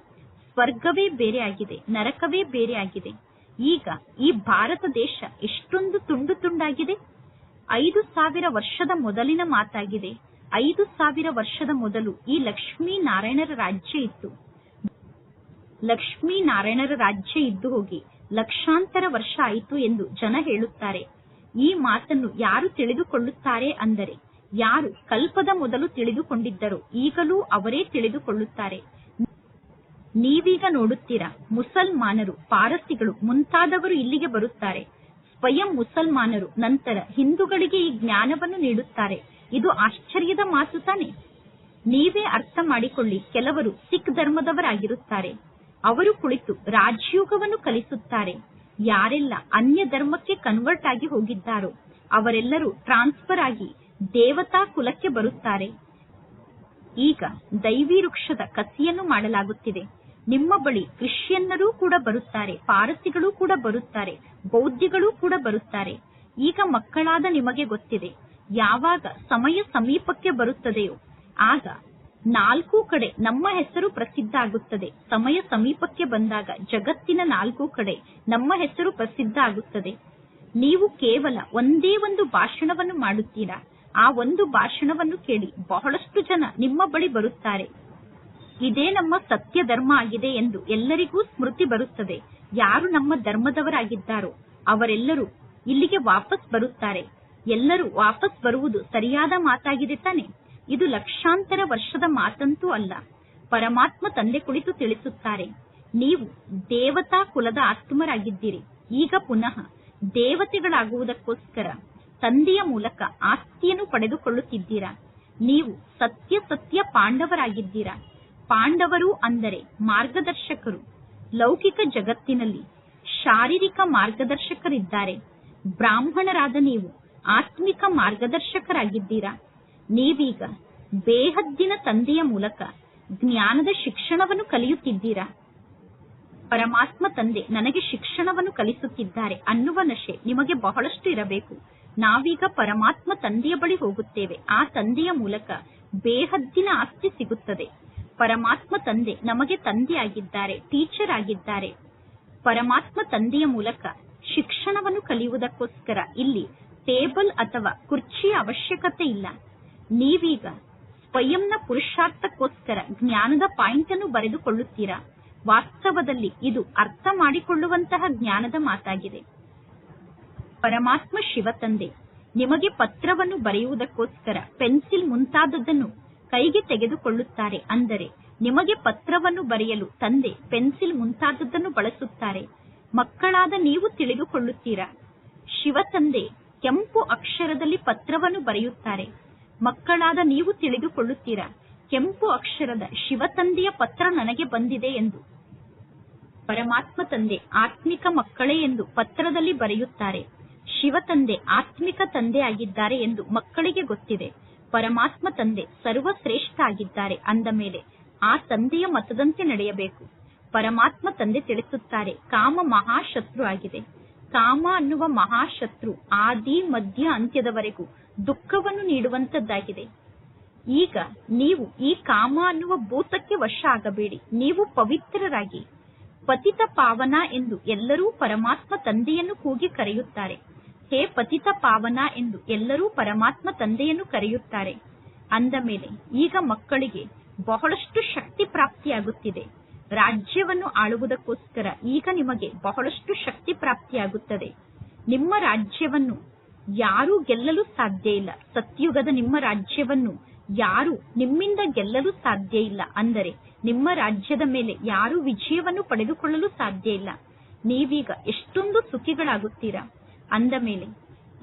ಸ್ವರ್ಗವೇ ಬೇರೆ ಆಗಿದೆ, ನರಕವೇ ಬೇರೆ ಆಗಿದೆ. ಈಗ ಈ ಭಾರತ ದೇಶ ಎಷ್ಟೊಂದು ತುಂಡು ತುಂಡಾಗಿದೆ. ಐದು ಸಾವಿರ ವರ್ಷದ ಮೊದಲಿನ ಮಾತಾಗಿದೆ. ಐದು ಸಾವಿರ ವರ್ಷದ ಮೊದಲು ಈ ಲಕ್ಷ್ಮೀ ನಾರಾಯಣರ ರಾಜ್ಯ ಇತ್ತು. ಲಕ್ಷ್ಮೀ ನಾರಾಯಣರ ರಾಜ್ಯ ಇದ್ದು ಹೋಗಿ ಲಕ್ಷಾಂತರ ವರ್ಷ ಆಯಿತು ಎಂದು ಜನ ಹೇಳುತ್ತಾರೆ. ಈ ಮಾತನ್ನು ಯಾರು ತಿಳಿದುಕೊಳ್ಳುತ್ತಾರೆ ಅಂದರೆ ಯಾರು ಕಲ್ಪದ ಮೊದಲು ತಿಳಿದುಕೊಂಡಿದ್ದರೋ ಈಗಲೂ ಅವರೇ ತಿಳಿದುಕೊಳ್ಳುತ್ತಾರೆ. ನೀವೀಗ ನೋಡುತ್ತೀರಾ, ಮುಸಲ್ಮಾನರು, ಪಾರಸಿಗಳು ಮುಂತಾದವರು ಇಲ್ಲಿಗೆ ಬರುತ್ತಾರೆ. ಸ್ವಯಂ ಮುಸಲ್ಮಾನರು ನಂತರ ಹಿಂದೂಗಳಿಗೆ ಈ ಜ್ಞಾನವನ್ನು ನೀಡುತ್ತಾರೆ. ಇದು ಆಶ್ಚರ್ಯದ ಮಾತು ತಾನೆ. ನೀವೇ ಅರ್ಥ ಮಾಡಿಕೊಳ್ಳಿ ಕೆಲವರು ಸಿಖ್ ಧರ್ಮದವರಾಗಿರುತ್ತಾರೆ. ಅವರು ಕುಳಿತು ರಾಜಯೋಗವನ್ನು ಕಲಿಸುತ್ತಾರೆ. ಯಾರೆಲ್ಲ ಅನ್ಯ ಧರ್ಮಕ್ಕೆ ಕನ್ವರ್ಟ್ ಆಗಿ ಹೋಗಿದ್ದಾರೋ, ಅವರೆಲ್ಲರೂ ಟ್ರಾನ್ಸ್ಫರ್ ಆಗಿ ದೇವತಾ ಕುಲಕ್ಕೆ ಬರುತ್ತಾರೆ. ಈಗ ದೈವಿ ವೃಕ್ಷದ ಕಸಿಯನ್ನು ಮಾಡಲಾಗುತ್ತಿದೆ. ನಿಮ್ಮ ಬಳಿ ಕ್ರಿಶ್ಚಿಯನ್ನರೂ ಕೂಡ ಬರುತ್ತಾರೆ, ಪಾರಸಿಗಳು ಕೂಡ ಬರುತ್ತಾರೆ, ಬೌದ್ಧಿಗಳು ಕೂಡ ಬರುತ್ತಾರೆ. ಈಗ ಮಕ್ಕಳಾದ ನಿಮಗೆ ಗೊತ್ತಿದೆ ಯಾವಾಗ ಸಮಯ ಸಮೀಪಕ್ಕೆ ಬರುತ್ತದೆಯೋ, ಆಗ ನಾಲ್ಕು ಕಡೆ ನಮ್ಮ ಹೆಸರು ಪ್ರಸಿದ್ಧ ಆಗುತ್ತದೆ ಸಮಯ ಸಮೀಪಕ್ಕೆ ಬಂದಾಗ ಜಗತ್ತಿನ ನಾಲ್ಕು ಕಡೆ ನಮ್ಮ ಹೆಸರು ಪ್ರಸಿದ್ಧ ಆಗುತ್ತದೆ ನೀವು ಕೇವಲ ಒಂದೇ ಒಂದು ಭಾಷಣವನ್ನು ಮಾಡುತ್ತೀರಾ? ಆ ಒಂದು ಭಾಷಣವನ್ನು ಕೇಳಿ ಬಹಳಷ್ಟು ಜನ ನಿಮ್ಮ ಬಳಿ ಬರುತ್ತಾರೆ. ಇದೇ ನಮ್ಮ ಸತ್ಯ ಧರ್ಮ ಆಗಿದೆ ಎಂದು ಎಲ್ಲರಿಗೂ ಸ್ಮೃತಿ ಬರುತ್ತದೆ. ಯಾರು ನಮ್ಮ ಧರ್ಮದವರಾಗಿದ್ದಾರೋ ಅವರೆಲ್ಲರೂ ಇಲ್ಲಿಗೆ ವಾಪಸ್ ಬರುತ್ತಾರೆ. ಎಲ್ಲರೂ ವಾಪಸ್ ಬರುವುದು ಸರಿಯಾದ ಮಾತಾಗಿದೆ ತಾನೆ. ಇದು ಲಕ್ಷಾಂತರ ವರ್ಷದ ಮಾತಂತೂ ಅಲ್ಲ. ಪರಮಾತ್ಮ ತಂದೆ ಕುಳಿತು ತಿಳಿಸುತ್ತಾರೆ. ನೀವು ದೇವತಾ ಕುಲದ ಆತ್ಮರಾಗಿದ್ದೀರಿ. ಈಗ ಪುನಃ ದೇವತೆಗಳಾಗುವುದಕ್ಕೋಸ್ಕರ ತಂದೆಯ ಮೂಲಕ ಆಸ್ತಿಯನ್ನು ಪಡೆದುಕೊಳ್ಳುತ್ತಿದ್ದೀರಾ? ನೀವು ಸತ್ಯ ಸತ್ಯ ಪಾಂಡವರಾಗಿದ್ದೀರಾ? ಪಾಂಡವರು ಅಂದರೆ ಮಾರ್ಗದರ್ಶಕರು. ಲೌಕಿಕ ಜಗತ್ತಿನಲ್ಲಿ ಶಾರೀರಿಕ ಮಾರ್ಗದರ್ಶಕರಿದ್ದಾರೆ. ಬ್ರಾಹ್ಮಣರಾದ ನೀವು ಆತ್ಮಿಕ ಮಾರ್ಗದರ್ಶಕರಾಗಿದ್ದೀರಾ? ನೀವೀಗ ಬೇಹದ್ದಿನ ತಂದೆಯ ಮೂಲಕ ಜ್ಞಾನದ ಶಿಕ್ಷಣವನ್ನು ಕಲಿಯುತ್ತಿದ್ದೀರಾ? ಪರಮಾತ್ಮ ತಂದೆ ನನಗೆ ಶಿಕ್ಷಣವನ್ನು ಕಲಿಸುತ್ತಿದ್ದಾರೆ ಅನ್ನುವ ನಶೆ ನಿಮಗೆ ಬಹಳಷ್ಟು ಇರಬೇಕು. ನಾವೀಗ ಪರಮಾತ್ಮ ತಂದೆಯ ಬಳಿ ಹೋಗುತ್ತೇವೆ. ಆ ತಂದೆಯ ಮೂಲಕ ಬೇಹದ್ದಿನ ಆಸ್ತಿ ಸಿಗುತ್ತದೆ. ಪರಮಾತ್ಮ ತಂದೆ ನಮಗೆ ತಂದೆಯಾಗಿದ್ದಾರೆ, ಟೀಚರ್ ಆಗಿದ್ದಾರೆ. ಪರಮಾತ್ಮ ತಂದೆಯ ಮೂಲಕ ಶಿಕ್ಷಣವನ್ನು ಕಲಿಯುವುದಕ್ಕೋಸ್ಕರ ಇಲ್ಲಿ ಟೇಬಲ್ ಅಥವಾ ಕುರ್ಚಿಯ ಅವಶ್ಯಕತೆ ಇಲ್ಲ. ನೀವೀಗ ಸ್ವಯಂನ ಪುರುಷಾರ್ಥಕ್ಕೋಸ್ಕರ ಜ್ಞಾನದ ಪಾಯಿಂಟ್ ಅನ್ನು ಬರೆದುಕೊಳ್ಳುತ್ತೀರಾ? ವಾಸ್ತವದಲ್ಲಿ ಇದು ಅರ್ಥ ಮಾಡಿಕೊಳ್ಳುವಂತಹ ಜ್ಞಾನದ ಮಾತಾಗಿದೆ. ಪರಮಾತ್ಮ ಶಿವ ತಂದೆ, ನಿಮಗೆ ಪತ್ರವನ್ನು ಬರೆಯುವುದಕ್ಕೋಸ್ಕರ ಪೆನ್ಸಿಲ್ ಮುಂತಾದದ್ದನ್ನು ಕೈಗೆ ತೆಗೆದುಕೊಳ್ಳುತ್ತಾರೆ. ಅಂದರೆ, ನಿಮಗೆ ಪತ್ರವನ್ನು ಬರೆಯಲು ತಂದೆ ಪೆನ್ಸಿಲ್ ಮುಂತಾದದ್ದನ್ನು ಬಳಸುತ್ತಾರೆ. ಮಕ್ಕಳಾದ ನೀವು ತಿಳಿದುಕೊಳ್ಳುತ್ತೀರಾ? ಶಿವ ತಂದೆ ಕೆಂಪು ಅಕ್ಷರದಲ್ಲಿ ಪತ್ರವನ್ನು ಬರೆಯುತ್ತಾರೆ. ಮಕ್ಕಳಾದ ನೀವು ತಿಳಿದುಕೊಳ್ಳುತ್ತೀರಾ, ಕೆಂಪು ಅಕ್ಷರದ ಶಿವ ತಂದೆಯ ಪತ್ರ ನನಗೆ ಬಂದಿದೆ ಎಂದು. ಪರಮಾತ್ಮ ತಂದೆ ಆತ್ಮಿಕ ಮಕ್ಕಳೇ ಎಂದು ಪತ್ರದಲ್ಲಿ ಬರೆಯುತ್ತಾರೆ. ಶಿವ ತಂದೆ ಆತ್ಮಿಕ ತಂದೆ ಆಗಿದ್ದಾರೆ ಎಂದು ಮಕ್ಕಳಿಗೆ ಗೊತ್ತಿದೆ. ಪರಮಾತ್ಮ ತಂದೆ ಸರ್ವಶ್ರೇಷ್ಠ ಆಗಿದ್ದಾರೆ ಅಂದ ಮೇಲೆ ಆ ತಂದೆಯ ಮತದಂತೆ ನಡೆಯಬೇಕು. ಪರಮಾತ್ಮ ತಂದೆ ತಿಳಿಸುತ್ತಾರೆ, ಕಾಮ ಮಹಾಶತ್ರು ಆಗಿದೆ. ಕಾಮ ಅನ್ನುವ ಮಹಾಶತ್ರು ಆದಿ, ಮಧ್ಯ, ಅಂತ್ಯದವರೆಗೂ ದುಃಖವನ್ನು ನೀಡುವಂತದ್ದಾಗಿದೆ ಈಗ ನೀವು ಈ ಕಾಮ ಅನ್ನುವ ಭೂತಕ್ಕೆ ವಶ ಆಗಬೇಡಿ. ನೀವು ಪವಿತ್ರರಾಗಿ, ಪತಿತ ಪಾವನ ಎಂದು ಎಲ್ಲರೂ ಪರಮಾತ್ಮ ತಂದೆಯನ್ನು ಕೂಗಿ ಕರೆಯುತ್ತಾರೆ. ಹೇ ಪತಿತ ಪಾವನ ಎಂದು ಎಲ್ಲರೂ ಪರಮಾತ್ಮ ತಂದೆಯನ್ನು ಕರೆಯುತ್ತಾರೆ. ಅಂದ ಮೇಲೆ ಈಗ ಮಕ್ಕಳಿಗೆ ಬಹಳಷ್ಟು ಶಕ್ತಿ ಪ್ರಾಪ್ತಿಯಾಗುತ್ತಿದೆ. ರಾಜ್ಯವನ್ನು ಆಳುವುದಕ್ಕೋಸ್ಕರ ಈಗ ನಿಮಗೆ ಬಹಳಷ್ಟು ಶಕ್ತಿ ಪ್ರಾಪ್ತಿಯಾಗುತ್ತದೆ. ನಿಮ್ಮ ರಾಜ್ಯವನ್ನು ಯಾರೂ ಗೆಲ್ಲಲು ಸಾಧ್ಯ ಇಲ್ಲ. ಸತ್ಯುಗದ ನಿಮ್ಮ ರಾಜ್ಯವನ್ನು ಯಾರು ನಿಮ್ಮಿಂದ ಗೆಲ್ಲಲು ಸಾಧ್ಯ ಇಲ್ಲ. ಅಂದರೆ ನಿಮ್ಮ ರಾಜ್ಯದ ಮೇಲೆ ಯಾರು ವಿಜಯವನ್ನು ಪಡೆದುಕೊಳ್ಳಲು ಸಾಧ್ಯ ಇಲ್ಲ. ನೀವೀಗ ಎಷ್ಟೊಂದು ಸುಖಿಗಳಾಗುತ್ತೀರಾ? ಅಂದ ಮೇಲೆ,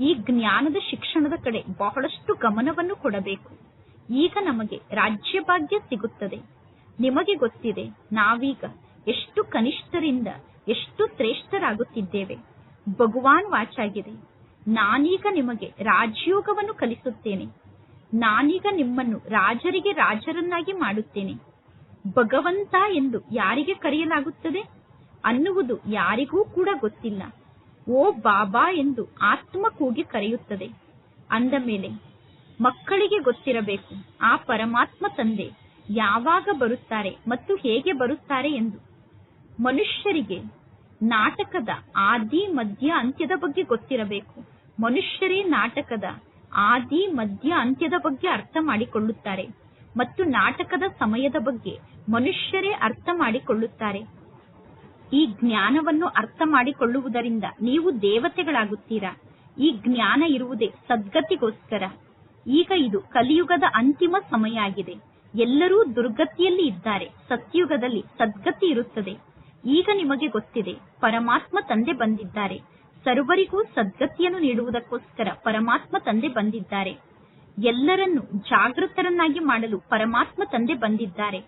ಈ ಜ್ಞಾನದ ಶಿಕ್ಷಣದ ಕಡೆ ಬಹಳಷ್ಟು ಗಮನವನ್ನು ಕೊಡಬೇಕು. ಈಗ ನಮಗೆ ರಾಜ್ಯ ಭಾಗ್ಯ ಸಿಗುತ್ತದೆ. ನಿಮಗೆ ಗೊತ್ತಿದೆ, ನಾವೀಗ ಎಷ್ಟು ಕನಿಷ್ಠರಿಂದ ಎಷ್ಟು ಶ್ರೇಷ್ಠರಾಗುತ್ತಿದ್ದೇವೆ. ಭಗವಾನ್ ವಾಚಾಗಿದೆ. ನಾನೀಗ ನಿಮಗೆ ರಾಜಯೋಗವನ್ನು ಕಲಿಸುತ್ತೇನೆ. ನಾನೀಗ ನಿಮ್ಮನ್ನು ರಾಜರಿಗೆ ರಾಜರನ್ನಾಗಿ ಮಾಡುತ್ತೇನೆ. ಭಗವಂತ ಎಂದು ಯಾರಿಗೆ ಕರೆಯಲಾಗುತ್ತದೆ? ಅನ್ನುವುದು ಯಾರಿಗೂ ಕೂಡ ಗೊತ್ತಿಲ್ಲ. ಓ ಬಾಬಾ ಎಂದು ಆತ್ಮ ಕೂಗಿ ಕರೆಯುತ್ತದೆ. ಅಂದ ಮೇಲೆ, ಮಕ್ಕಳಿಗೆ ಗೊತ್ತಿರಬೇಕು, ಆ ಪರಮಾತ್ಮ ತಂದೆ ಯಾವಾಗ ಬರುತ್ತಾರೆ ಮತ್ತು ಹೇಗೆ ಬರುತ್ತಾರೆ ಎಂದು. ಮನುಷ್ಯರಿಗೆ ನಾಟಕದ ಆದಿ, ಮಧ್ಯ, ಅಂತ್ಯದ ಬಗ್ಗೆ ಗೊತ್ತಿರಬೇಕು. ಮನುಷ್ಯರೇ ನಾಟಕದ ಆದಿ, ಮಧ್ಯ, ಅಂತ್ಯದ ಬಗ್ಗೆ ಅರ್ಥ ಮಾಡಿಕೊಳ್ಳುತ್ತಾರೆ ಮತ್ತು ನಾಟಕದ ಸಮಯದ ಬಗ್ಗೆ ಮನುಷ್ಯರೇ ಅರ್ಥ ಮಾಡಿಕೊಳ್ಳುತ್ತಾರೆ. ಈ ಜ್ಞಾನವನ್ನು ಅರ್ಥ ಮಾಡಿಕೊಳ್ಳುವುದರಿಂದ ನೀವು ದೇವತೆಗಳಾಗುತ್ತೀರಾ? ಈ ಜ್ಞಾನ ಇರುವುದೇ ಸದ್ಗತಿಗೋಸ್ಕರ. ಈಗ ಇದು ಕಲಿಯುಗದ ಅಂತಿಮ ಸಮಯ ಆಗಿದೆ. ಎಲ್ಲರೂ ದುರ್ಗತಿಯಲ್ಲಿ ಇದ್ದಾರೆ. ಸತ್ಯುಗದಲ್ಲಿ ಸದ್ಗತಿ ಇರುತ್ತದೆ. ಈಗ ನಿಮಗೆ ಗೊತ್ತಿದೆ, ಪರಮಾತ್ಮ ತಂದೆ ಬಂದಿದ್ದಾರೆ. ಸರ್ವರಿಗೂ ಸದ್ಗತಿಯನ್ನು ನೀಡುವುದಕ್ಕೋಸ್ಕರ ಪರಮಾತ್ಮ ತಂದೆ ಬಂದಿದ್ದಾರೆ. ಎಲ್ಲರನ್ನು ಜಾಗೃತರನ್ನಾಗಿ ಮಾಡಲು ಪರಮಾತ್ಮ ತಂದೆ ಬಂದಿದ್ದಾರೆ.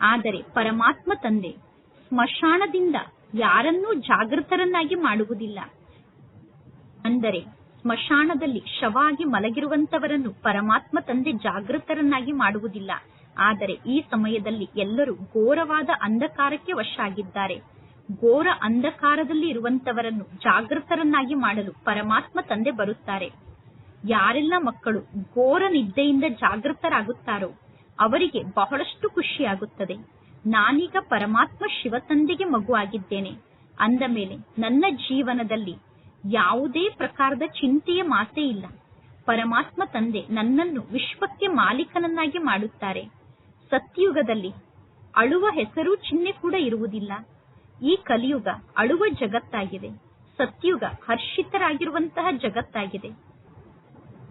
ಆದರೆ ಪರಮಾತ್ಮ ತಂದೆ ಸ್ಮಶಾನದಿಂದ ಯಾರನ್ನೂ ಜಾಗೃತರನ್ನಾಗಿ ಮಾಡುವುದಿಲ್ಲ. ಅಂದರೆ ಸ್ಮಶಾನದಲ್ಲಿ ಶವ ಆಗಿ ಮಲಗಿರುವಂತವರನ್ನು ಪರಮಾತ್ಮ ತಂದೆ ಜಾಗೃತರನ್ನಾಗಿ ಮಾಡುವುದಿಲ್ಲ. ಆದರೆ ಈ ಸಮಯದಲ್ಲಿ ಎಲ್ಲರೂ ಘೋರವಾದ ಅಂಧಕಾರಕ್ಕೆ ವಶ ಆಗಿದ್ದಾರೆ ಘೋರ ಅಂಧಕಾರದಲ್ಲಿ ಇರುವಂತವರನ್ನು ಜಾಗೃತರನ್ನಾಗಿ ಮಾಡಲು ಪರಮಾತ್ಮ ತಂದೆ ಬರುತ್ತಾರೆ. ಯಾರೆಲ್ಲ ಮಕ್ಕಳು ಘೋರ ನಿದ್ದೆಯಿಂದ ಜಾಗೃತರಾಗುತ್ತಾರೋ ಅವರಿಗೆ ಬಹಳಷ್ಟು ಖುಷಿಯಾಗುತ್ತದೆ. ನಾನೀಗ ಪರಮಾತ್ಮ ಶಿವ ತಂದೆಗೆ ಮಗು ಆಗಿದ್ದೇನೆ. ಅಂದ ಮೇಲೆ ನನ್ನ ಜೀವನದಲ್ಲಿ ಯಾವುದೇ ಪ್ರಕಾರದ ಚಿಂತೆಯ ಮಾತೇ ಇಲ್ಲ. ಪರಮಾತ್ಮ ತಂದೆ ನನ್ನನ್ನು ವಿಶ್ವಕ್ಕೆ ಮಾಲೀಕನನ್ನಾಗಿ ಮಾಡುತ್ತಾರೆ. ಸತ್ಯುಗದಲ್ಲಿ. ಅಳುವ ಹೆಸರು ಚಿಹ್ನೆ ಕೂಡ ಇರುವುದಿಲ್ಲ. ಈ ಕಲಿಯುಗ ಅಳುವ ಜಗತ್ತಾಗಿದೆ. ಸತ್ಯುಗ ಹರ್ಷಿತರಾಗಿರುವಂತಹ ಜಗತ್ತಾಗಿದೆ.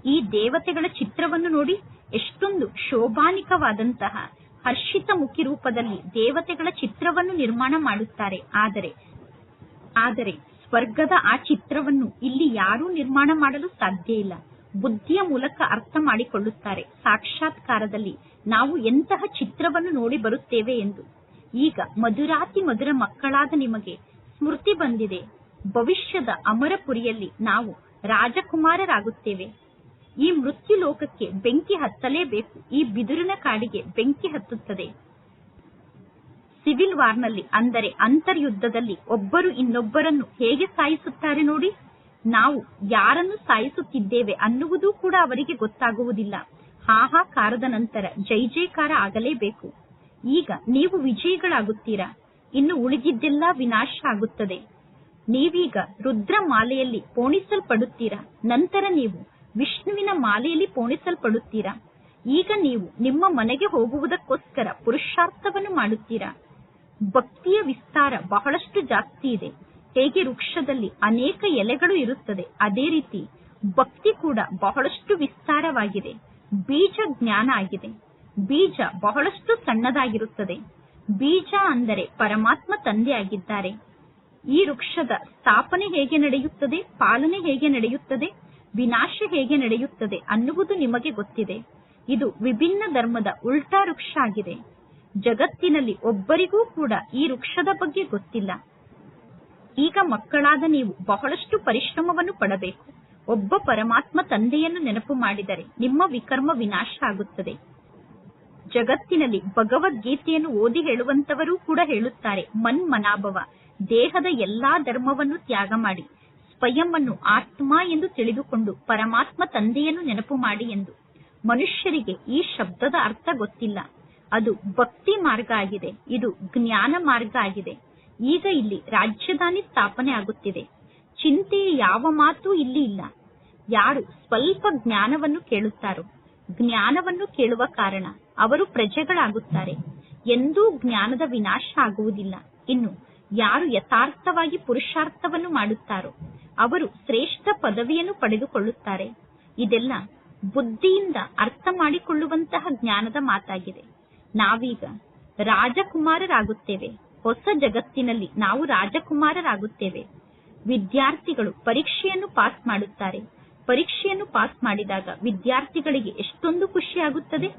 ಈ ದೇವತೆಗಳ ಚಿತ್ರವನ್ನು ನೋಡಿ ಎಷ್ಟೊಂದು ಶೋಭಾನಿಕವಾದಂತಹ ಹರ್ಷಿತ ಮುಖಿ ರೂಪದಲ್ಲಿ ದೇವತೆಗಳ ಚಿತ್ರವನ್ನು ನಿರ್ಮಾಣ ಮಾಡುತ್ತಾರೆ. ಆದರೆ ಆದರೆ ಸ್ವರ್ಗದ ಆ ಚಿತ್ರವನ್ನು ಇಲ್ಲಿ ಯಾರೂ ನಿರ್ಮಾಣ ಮಾಡಲು ಸಾಧ್ಯ ಇಲ್ಲ. ಬುದ್ಧಿಯ ಮೂಲಕ ಅರ್ಥ ಮಾಡಿಕೊಳ್ಳುತ್ತಾರೆ. ಸಾಕ್ಷಾತ್ಕಾರದಲ್ಲಿ ನಾವು ಎಂತಹ ಚಿತ್ರವನ್ನು ನೋಡಿ ಬರುತ್ತೇವೆ ಎಂದು. ಈಗ ಮಧುರಾತಿ ಮಧುರ ಮಕ್ಕಳಾದ ನಿಮಗೆ ಸ್ಮೃತಿ ಬಂದಿದೆ. ಭವಿಷ್ಯದ ಅಮರಪುರಿಯಲ್ಲಿ ನಾವು ರಾಜಕುಮಾರರಾಗುತ್ತೇವೆ. ಈ ಮೃತ್ಯು ಲೋಕಕ್ಕೆ ಬೆಂಕಿ ಹತ್ತಲೇಬೇಕು. ಈ ಬಿದಿರಿನ ಕಾಡಿಗೆ ಬೆಂಕಿ ಹತ್ತುತ್ತದೆ. ಸಿವಿಲ್ ವಾರ್ನಲ್ಲಿ, ಅಂದರೆ ಅಂತರ್ಯುದ್ಧದಲ್ಲಿ, ಒಬ್ಬರು ಇನ್ನೊಬ್ಬರನ್ನು ಹೇಗೆ ಸಾಯಿಸುತ್ತಾರೆ ನೋಡಿ? ನಾವು ಯಾರನ್ನು ಸಾಯಿಸುತ್ತಿದ್ದೇವೆ ಅನ್ನುವುದೂ ಕೂಡ ಅವರಿಗೆ ಗೊತ್ತಾಗುವುದಿಲ್ಲ. ಹಾಹಾಕಾರದ ನಂತರ ಜೈ ಜೈಕಾರ ಆಗಲೇಬೇಕು. ಈಗ ನೀವು ವಿಜಯಿಗಳಾಗುತ್ತೀರಾ? ಇನ್ನು ಉಳಿದಿದ್ದೆಲ್ಲ ವಿನಾಶ ಆಗುತ್ತದೆ. ನೀವೀಗ ರುದ್ರ ಮಾಲೆಯಲ್ಲಿ ಪೋಣಿಸಲ್ಪಡುತ್ತೀರಾ? ನಂತರ ನೀವು ವಿಷ್ಣುವಿನ ಮಾಲೆಯಲ್ಲಿ ಪೋಣಿಸಲ್ಪಡುತ್ತೀರಾ? ಈಗ ನೀವು ನಿಮ್ಮ ಮನೆಗೆ ಹೋಗುವುದಕ್ಕೋಸ್ಕರ ಪುರುಷಾರ್ಥವನ್ನು ಮಾಡುತ್ತೀರಾ? ಭಕ್ತಿಯ ವಿಸ್ತಾರ ಬಹಳಷ್ಟು ಜಾಸ್ತಿ ಇದೆ. ಹೇಗೆ ವೃಕ್ಷದಲ್ಲಿ ಅನೇಕ ಎಲೆಗಳು ಇರುತ್ತದೆ, ಅದೇ ರೀತಿ ಭಕ್ತಿ ಕೂಡ ಬಹಳಷ್ಟು ವಿಸ್ತಾರವಾಗಿದೆ, ಬೀಜ ಜ್ಞಾನ ಆಗಿದೆ. ಬೀಜ ಬಹಳಷ್ಟು ಸಣ್ಣದಾಗಿರುತ್ತದೆ. ಬೀಜ ಅಂದರೆ ಪರಮಾತ್ಮ ತಂದೆ ಆಗಿದ್ದಾರೆ. ಈ ವೃಕ್ಷದ ಸ್ಥಾಪನೆ ಹೇಗೆ ನಡೆಯುತ್ತದೆ, ಪಾಲನೆ ಹೇಗೆ ನಡೆಯುತ್ತದೆ, ವಿನಾಶ ಹೇಗೆ ನಡೆಯುತ್ತದೆ ಅನ್ನುವುದು ನಿಮಗೆ ಗೊತ್ತಿದೆ. ಇದು ವಿಭಿನ್ನ ಧರ್ಮದ ಉಲ್ಟಾ ವೃಕ್ಷ ಆಗಿದೆ. ಜಗತ್ತಿನಲ್ಲಿ ಒಬ್ಬರಿಗೂ ಕೂಡ ಈ ವೃಕ್ಷದ ಬಗ್ಗೆ ಗೊತ್ತಿಲ್ಲ. ಈಗ ಮಕ್ಕಳಾದ ನೀವು ಬಹಳಷ್ಟು ಪರಿಶ್ರಮವನ್ನು ಪಡಬೇಕು. ಒಬ್ಬ ಪರಮಾತ್ಮ ತಂದೆಯನ್ನು ನೆನಪು ಮಾಡಿದರೆ ನಿಮ್ಮ ವಿಕರ್ಮ ವಿನಾಶ ಆಗುತ್ತದೆ. ಜಗತ್ತಿನಲ್ಲಿ ಭಗವದ್ಗೀತೆಯನ್ನು ಓದಿ ಹೇಳುವಂತವರೂ ಕೂಡ ಹೇಳುತ್ತಾರೆ, ಮನ್ ಮನಾಭವ, ದೇಹದ ಎಲ್ಲಾ ಧರ್ಮವನ್ನು ತ್ಯಾಗ ಮಾಡಿ, ಸ್ವಯಂ ಅನ್ನು ಆತ್ಮ ಎಂದು ತಿಳಿದುಕೊಂಡು ಪರಮಾತ್ಮ ತಂದೆಯನ್ನು ನೆನಪು ಮಾಡಿ ಎಂದು. ಮನುಷ್ಯರಿಗೆ ಈ ಶಬ್ದದ ಅರ್ಥ ಗೊತ್ತಿಲ್ಲ. ಅದು ಭಕ್ತಿ ಮಾರ್ಗ ಆಗಿದೆ, ಇದು ಜ್ಞಾನ ಮಾರ್ಗ ಆಗಿದೆ. ಈಗ ಇಲ್ಲಿ ರಾಜಧಾನಿ ಸ್ಥಾಪನೆ ಆಗುತ್ತಿದೆ. ಚಿಂತೆಯ ಯಾವ ಮಾತು ಇಲ್ಲಿ ಇಲ್ಲ. ಯಾರು ಸ್ವಲ್ಪ ಜ್ಞಾನವನ್ನು ಕೇಳುತ್ತಾರೋ, ಜ್ಞಾನವನ್ನು ಕೇಳುವ ಕಾರಣ ಅವರು ಪ್ರಜೆಗಳಾಗುತ್ತಾರೆ. ಎಂದೂ ಜ್ಞಾನದ ವಿನಾಶ ಆಗುವುದಿಲ್ಲ. ಇನ್ನು ಯಾರು ಯಥಾರ್ಥವಾಗಿ ಪುರುಷಾರ್ಥವನ್ನು ಮಾಡುತ್ತಾರೋ, ಅವರು ಶ್ರೇಷ್ಠ ಪದವಿಯನ್ನು ಪಡೆದುಕೊಳ್ಳುತ್ತಾರೆ. ಇದೆಲ್ಲ ಬುದ್ಧಿಯಿಂದ ಅರ್ಥ ಮಾಡಿಕೊಳ್ಳುವಂತಹ ಜ್ಞಾನದ ಮಾತಾಗಿದೆ. ನಾವೀಗ ರಾಜಕುಮಾರರಾಗುತ್ತೇವೆ. ಹೊಸ ಜಗತ್ತಿನಲ್ಲಿ ನಾವು ರಾಜಕುಮಾರರಾಗುತ್ತೇವೆ. ವಿದ್ಯಾರ್ಥಿಗಳು ಪರೀಕ್ಷೆಯನ್ನು ಪಾಸ್ ಮಾಡುತ್ತಾರೆ. ಪರೀಕ್ಷೆಯನ್ನು ಪಾಸ್ ಮಾಡಿದಾಗ ವಿದ್ಯಾರ್ಥಿಗಳಿಗೆ ಎಷ್ಟೊಂದು ಖುಷಿಯಾಗುತ್ತದೆ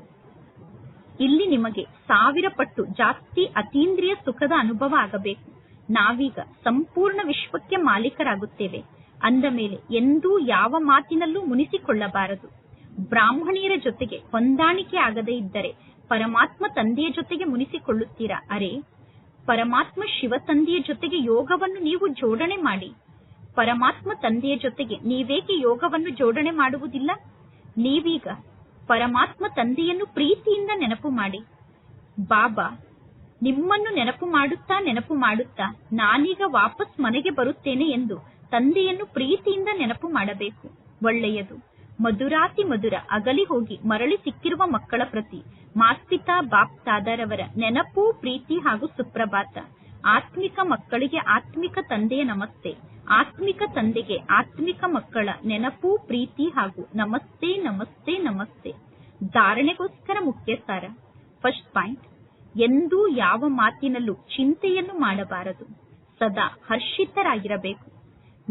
ಇಲ್ಲಿ ನಿಮಗೆ ಸಾವಿರ ಪಟ್ಟು ಜಾಸ್ತಿ ಅತೀಂದ್ರಿಯ ಸುಖದ ಅನುಭವ ಆಗಬೇಕು. ನಾವೀಗ ಸಂಪೂರ್ಣ ವಿಶ್ವಕ್ಕೆ ಮಾಲೀಕರಾಗುತ್ತೇವೆ. ಅಂದ ಮೇಲೆ ಎಂದೂ ಯಾವ ಮಾತಿನಲ್ಲೂ ಮುನಿಸಿಕೊಳ್ಳಬಾರದು. ಬ್ರಾಹ್ಮಣಿಯರ ಜೊತೆಗೆ ಹೊಂದಾಣಿಕೆ ಆಗದೇ ಇದ್ದರೆ ಪರಮಾತ್ಮ ತಂದೆಯ ಜೊತೆಗೆ ಮುನಿಸಿಕೊಳ್ಳುತ್ತೀರಾ? ಅರೆ ಪರಮಾತ್ಮ ಶಿವ ತಂದೆಯ ಜೊತೆಗೆ ಯೋಗವನ್ನು ನೀವು ಜೋಡಣೆ ಮಾಡಿ. ಪರಮಾತ್ಮ ತಂದೆಯ ಜೊತೆಗೆ ನೀವೇಕೆ ಯೋಗವನ್ನು ಜೋಡಣೆ ಮಾಡುವುದಿಲ್ಲ? ನೀವೀಗ ಪರಮಾತ್ಮ ತಂದೆಯನ್ನು ಪ್ರೀತಿಯಿಂದ ನೆನಪು ಮಾಡಿ. ಬಾಬಾ, ನಿಮ್ಮನ್ನು ನೆನಪು ಮಾಡುತ್ತಾ ನೆನಪು ಮಾಡುತ್ತಾ ನಾನೀಗ ವಾಪಸ್ ಮನೆಗೆ ಬರುತ್ತೇನೆ ಎಂದು ತಂದೆಯನ್ನು ಪ್ರೀತಿಯಿಂದ ನೆನಪು ಮಾಡಬೇಕು. ಒಳ್ಳೆಯದು. ಮಧುರಾತಿ ಮಧುರ ಅಗಲಿ ಹೋಗಿ ಮರಳಿ ಸಿಕ್ಕಿರುವ ಮಕ್ಕಳ ಪ್ರತಿ ಮಾಸ್ಪಿತಾ ಬಾಪ್ ತಾದರವರ ನೆನಪು, ಪ್ರೀತಿ ಹಾಗೂ ಸುಪ್ರಭಾತ. ಆತ್ಮಿಕ ಮಕ್ಕಳಿಗೆ ಆತ್ಮಿಕ ತಂದೆಯ ನಮಸ್ತೆ. ಆತ್ಮಿಕ ತಂದೆಗೆ ಆತ್ಮಿಕ ಮಕ್ಕಳ ನೆನಪು, ಪ್ರೀತಿ ಹಾಗೂ ನಮಸ್ತೆ ನಮಸ್ತೆ ನಮಸ್ತೆ. ಧಾರಣೆಗೋಸ್ಕರ ಮುಖ್ಯ ಸಾರ. ಫಸ್ಟ್ ಪಾಯಿಂಟ್ ಎಂದೂ ಯಾವ ಮಾತಿನಲ್ಲೂ ಚಿಂತೆಯನ್ನು ಮಾಡಬಾರದು. ಸದಾ ಹರ್ಷಿತರಾಗಿರಬೇಕು.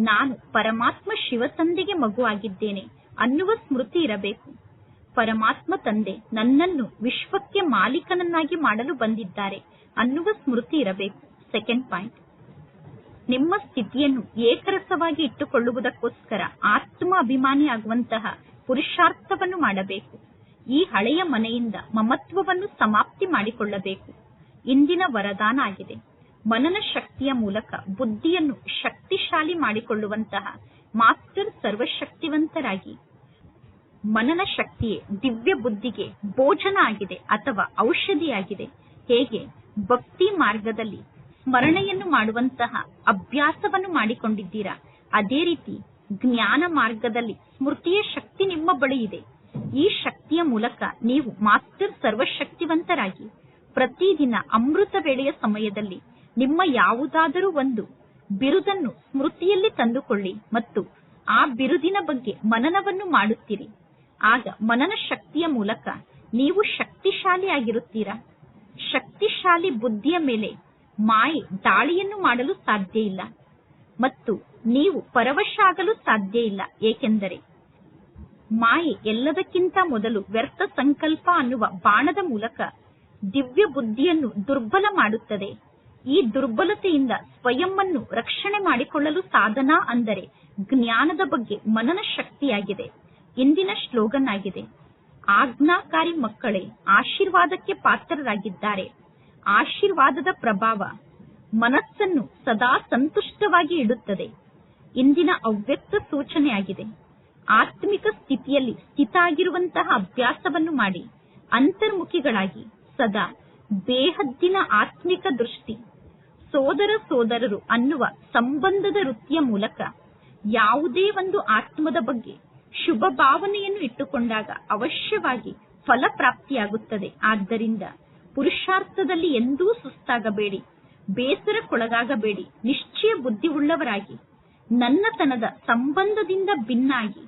ನಾನು ಪರಮಾತ್ಮ ಶಿವ ತಂದೆಗೆ ಮಗುವಾಗಿದ್ದೇನೆ ಅನ್ನುವ ಸ್ಮೃತಿ ಇರಬೇಕು. ಪರಮಾತ್ಮ ತಂದೆ ನನ್ನನ್ನು ವಿಶ್ವಕ್ಕೆ ಮಾಲೀಕನನ್ನಾಗಿ ಮಾಡಲು ಬಂದಿದ್ದಾರೆ ಅನ್ನುವ ಸ್ಮೃತಿ ಇರಬೇಕು. ಸೆಕೆಂಡ್ ಪಾಯಿಂಟ್ ನಿಮ್ಮ ಸ್ಥಿತಿಯನ್ನು ಏಕರಸವಾಗಿ ಇಟ್ಟುಕೊಳ್ಳುವುದಕ್ಕೋಸ್ಕರ ಆತ್ಮ ಅಭಿಮಾನಿಯಾಗುವಂತಹ ಪುರುಷಾರ್ಥವನ್ನು ಮಾಡಬೇಕು. ಈ ಹಳೆಯ ಮನೆಯಿಂದ ಮಮತ್ವವನ್ನು ಸಮಾಪ್ತಿ ಮಾಡಿಕೊಳ್ಳಬೇಕು. ಇಂದಿನ ವರದಾನ ಆಗಿದೆ. ಮನನ ಶಕ್ತಿಯ ಮೂಲಕ ಬುದ್ಧಿಯನ್ನು ಶಕ್ತಿಶಾಲಿ ಮಾಡಿಕೊಳ್ಳುವಂತಹ ಮಾಸ್ಟರ್ ಸರ್ವಶಕ್ತಿವಂತರಾಗಿ ಮನನ ಶಕ್ತಿಯೇ, ದಿವ್ಯ ಬುದ್ಧಿಗೆ ಭೋಜನ ಆಗಿದೆ ಅಥವಾ ಔಷಧಿಯಾಗಿದೆ. ಹೇಗೆ? ಭಕ್ತಿ ಮಾರ್ಗದಲ್ಲಿ ಸ್ಮರಣೆಯನ್ನು ಮಾಡುವಂತಹ ಅಭ್ಯಾಸವನ್ನು ಮಾಡಿಕೊಂಡಿದ್ದೀರಾ? ಅದೇ ರೀತಿ ಜ್ಞಾನ ಮಾರ್ಗದಲ್ಲಿ ಸ್ಮೃತಿಯ ಶಕ್ತಿ ನಿಮ್ಮ ಬಳಿ ಇದೆ. ಈ ಶಕ್ತಿಯ ಮೂಲಕ ನೀವು ಮಾಸ್ಟರ್ ಸರ್ವಶಕ್ತಿವಂತರಾಗಿ ಪ್ರತಿದಿನ ಅಮೃತ ವೇಳೆಯ ಸಮಯದಲ್ಲಿ ನಿಮ್ಮ ಯಾವುದಾದರೂ ಒಂದು ಬಿರುದನ್ನು ಸ್ಮೃತಿಯಲ್ಲಿ ತಂದುಕೊಳ್ಳಿ ಮತ್ತು ಆ ಬಿರುದಿನ ಬಗ್ಗೆ ಮನನವನ್ನು ಮಾಡುತ್ತೀರಿ. ಆಗ ಮನನ ಶಕ್ತಿಯ ಮೂಲಕ ನೀವು ಶಕ್ತಿಶಾಲಿ ಆಗಿರುತ್ತೀರಾ ಶಕ್ತಿಶಾಲಿ ಬುದ್ಧಿಯ ಮೇಲೆ ಮಾಯೆ ದಾಳಿಯನ್ನು ಮಾಡಲು ಸಾಧ್ಯ ಇಲ್ಲ ಮತ್ತು ನೀವು ಪರವಶ ಆಗಲು ಸಾಧ್ಯ ಇಲ್ಲ. ಏಕೆಂದರೆ ಮಾಯೆ ಎಲ್ಲದಕ್ಕಿಂತ ಮೊದಲು ವ್ಯರ್ಥ ಸಂಕಲ್ಪ ಅನ್ನುವ ಬಾಣದ ಮೂಲಕ ದಿವ್ಯ ಬುದ್ಧಿಯನ್ನು ದುರ್ಬಲ ಮಾಡುತ್ತದೆ. ಈ ದುರ್ಬಲತೆಯಿಂದ ಸ್ವಯಂವನ್ನು ರಕ್ಷಣೆ ಮಾಡಿಕೊಳ್ಳಲು ಸಾಧನ ಅಂದರೆ ಜ್ಞಾನದ ಬಗ್ಗೆ ಮನನ ಶಕ್ತಿಯಾಗಿದೆ. ಇಂದಿನ ಸ್ಲೋಗನ್ ಆಗಿದೆ ಆಜ್ಞಾಕಾರಿ ಮಕ್ಕಳೇ, ಆಶೀರ್ವಾದಕ್ಕೆ ಪಾತ್ರರಾಗಿದ್ದಾರೆ. ಆಶೀರ್ವಾದದ ಪ್ರಭಾವ ಮನಸ್ಸನ್ನು ಸದಾ ಸಂತುಷ್ಟವಾಗಿ ಇಡುತ್ತದೆ. ಇಂದಿನ ಅವ್ಯಕ್ತ ಸೂಚನೆಯಾಗಿದೆ. ಆತ್ಮಿಕ ಸ್ಥಿತಿಯಲ್ಲಿ ಸ್ಥಿತ ಆಗಿರುವಂತಹ ಅಭ್ಯಾಸವನ್ನು ಮಾಡಿ ಅಂತರ್ಮುಖಿಗಳಾಗಿ ಸದಾ ಬೇಹದ್ದಿನ ಆತ್ಮಿಕ ದೃಷ್ಟಿ, ಸೋದರ ಸೋದರರು ಅನ್ನುವ ಸಂಬಂಧದ ವೃತ್ತಿಯ ಮೂಲಕ ಯಾವುದೇ ಒಂದು ಆತ್ಮದ ಬಗ್ಗೆ ಶುಭ ಭಾವನೆಯನ್ನು ಇಟ್ಟುಕೊಂಡಾಗ ಅವಶ್ಯವಾಗಿ ಫಲ ಪ್ರಾಪ್ತಿಯಾಗುತ್ತದೆ. ಆದ್ದರಿಂದ ಪುರುಷಾರ್ಥದಲ್ಲಿ ಎಂದೂ ಸುಸ್ತಾಗಬೇಡಿ. ಬೇಸರಕ್ಕೊಳಗಾಗಬೇಡಿ. ನಿಶ್ಚಯ ಬುದ್ಧಿವುಳ್ಳವರಾಗಿ ನನ್ನತನದ ಸಂಬಂಧದಿಂದ ಭಿನ್ನಾಗಿ,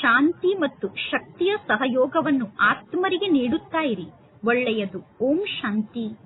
ಶಾಂತಿ ಮತ್ತು ಶಕ್ತಿಯ ಸಹಯೋಗವನ್ನು ಆತ್ಮರಿಗೆ ನೀಡುತ್ತಾ ಇರಿ ಒಳ್ಳೆಯದು. ಓಂ ಶಾಂತಿ.